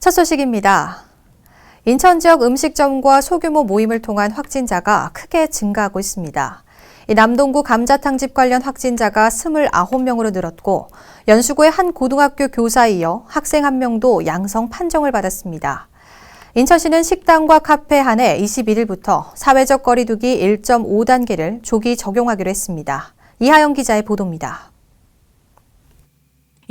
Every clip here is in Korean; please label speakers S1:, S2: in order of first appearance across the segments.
S1: 첫 소식입니다. 인천 지역 음식점과 소규모 모임을 통한 확진자가 크게 증가하고 있습니다. 이 남동구 감자탕집 관련 확진자가 29명으로 늘었고 연수구의 한 고등학교 교사에 이어 학생 한 명도 양성 판정을 받았습니다. 인천시는 식당과 카페 한해 21일부터 사회적 거리두기 1.5단계를 조기 적용하기로 했습니다. 이하영 기자의 보도입니다.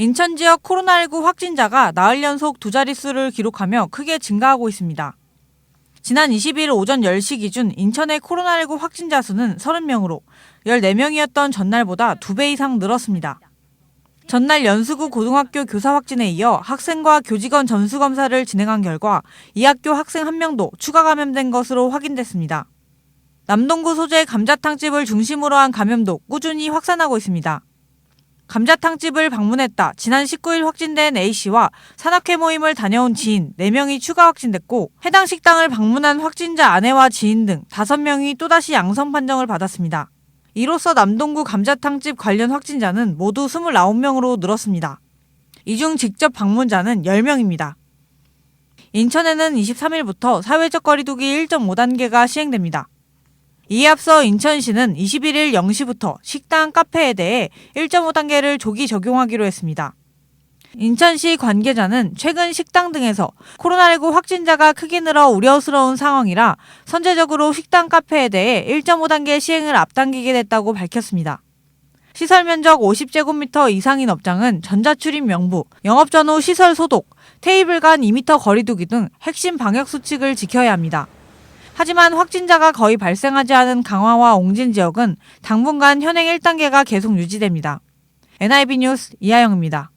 S2: 인천 지역 코로나19 확진자가 나흘 연속 두 자릿수를 기록하며 크게 증가하고 있습니다. 지난 22일 오전 10시 기준 인천의 코로나19 확진자 수는 30명으로 14명이었던 전날보다 2배 이상 늘었습니다. 전날 연수구 고등학교 교사 확진에 이어 학생과 교직원 전수검사를 진행한 결과 이 학교 학생 한 명도 추가 감염된 것으로 확인됐습니다. 남동구 소재 감자탕집을 중심으로 한 감염도 꾸준히 확산하고 있습니다. 감자탕집을 방문했다. 지난 19일 확진된 A씨와 산악회 모임을 다녀온 지인 4명이 추가 확진됐고 해당 식당을 방문한 확진자 아내와 지인 등 5명이 또다시 양성 판정을 받았습니다. 이로써 남동구 감자탕집 관련 확진자는 모두 29명으로 늘었습니다. 이 중 직접 방문자는 10명입니다. 인천에는 23일부터 사회적 거리두기 1.5단계가 시행됩니다. 이에 앞서 인천시는 21일 0시부터 식당, 카페에 대해 1.5단계를 조기 적용하기로 했습니다. 인천시 관계자는 최근 식당 등에서 코로나19 확진자가 크게 늘어 우려스러운 상황이라 선제적으로 식당, 카페에 대해 1.5단계 시행을 앞당기게 됐다고 밝혔습니다. 시설 면적 50제곱미터 이상인 업장은 전자출입 명부, 영업 전후 시설 소독, 테이블 간 2m 거리두기 등 핵심 방역 수칙을 지켜야 합니다. 하지만 확진자가 거의 발생하지 않은 강화와 옹진 지역은 당분간 현행 1단계가 계속 유지됩니다. NIB 뉴스 이하영입니다.